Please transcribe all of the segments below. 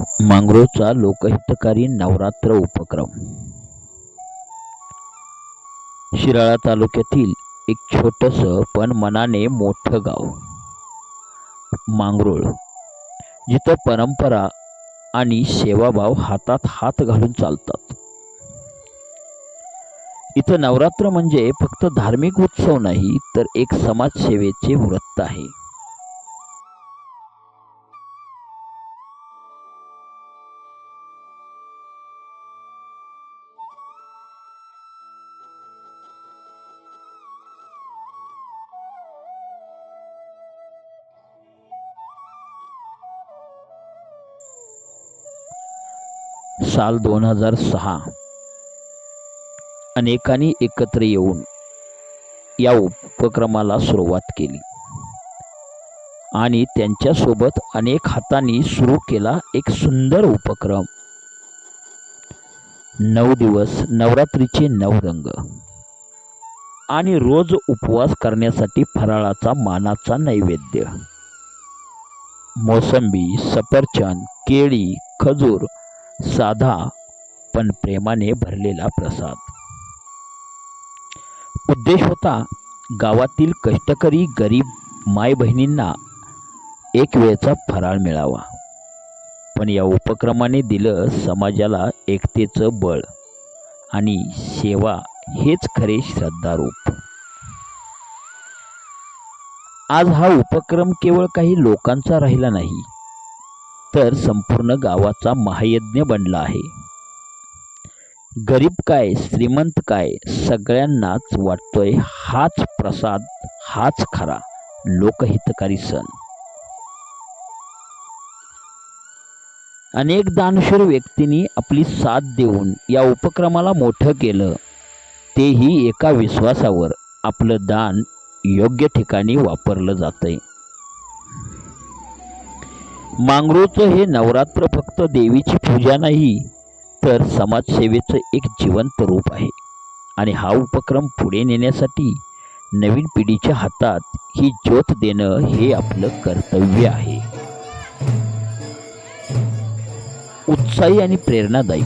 मांगरोळचा लोकहितकारी नवरात्र उपक्रम. शिराळा तालुक्यातील एक छोटंसं पण मनाने मोठं गाव. मांगरोळ. जिथं परंपरा आणि सेवाभाव हातात हात घालून चालतात. इथं नवरात्र म्हणजे फक्त धार्मिक उत्सव नाही तर एक समाजसेवेचे व्रत आहे. साल दोन हजार सहा. अनेकांनी एकत्र येऊन या उपक्रमाला सुरुवात केली. आणि त्यांच्यासोबत अनेक हातांनी सुरू केला एक सुंदर उपक्रम. नऊ दिवस नवरात्रीचे नऊ रंग. आणि रोज उपवास करण्यासाठी फराळाचा मानाचा नैवेद्य. मोसंबी सफरचंद केळी खजूर साधा पण प्रेमाने भरलेला प्रसाद. उद्देश होता गावातील कष्टकरी गरीब माय बहिणींना एक वेळचा फराळ मिळावा. पण या उपक्रमाने दिलं समाजाला एकतेचं बळ आणि सेवा हेच खरे श्रद्धारूप. आज हा उपक्रम केवळ काही लोकांचा राहिला नाही तर संपूर्ण गावाचा महायज्ञ बनला आहे. गरीब काय श्रीमंत काय सगळ्यांनाच वाटतोय हाच प्रसाद हाच खरा लोकहितकारी सण. अनेक दानशूर व्यक्तींनी आपली साथ देऊन या उपक्रमाला मोठं केलं. तेही एका विश्वासावर आपलं दान योग्य ठिकाणी वापरलं जातंय. मांगरूळचं हे नवरात्र फक्त देवीची पूजा नाही तर समाजसेवेचं एक जिवंत रूप आहे. आणि हा उपक्रम पुढे नेण्यासाठी नवीन पिढीच्या हातात ही ज्योत देणं हे आपलं कर्तव्य आहे. उत्साही आणि प्रेरणादायी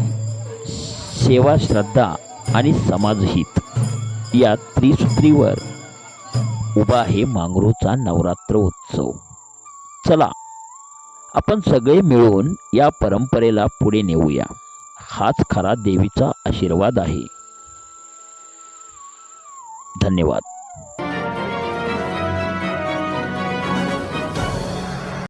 सेवा श्रद्धा आणि समाजहित या त्रिसूत्रीवर उभा आहे मांगरूचा नवरात्र उत्सव चला आपण सगळे मिळून या परंपरेला पुढे नेऊया. हाच खरा देवीचा आशीर्वाद आहे. धन्यवाद.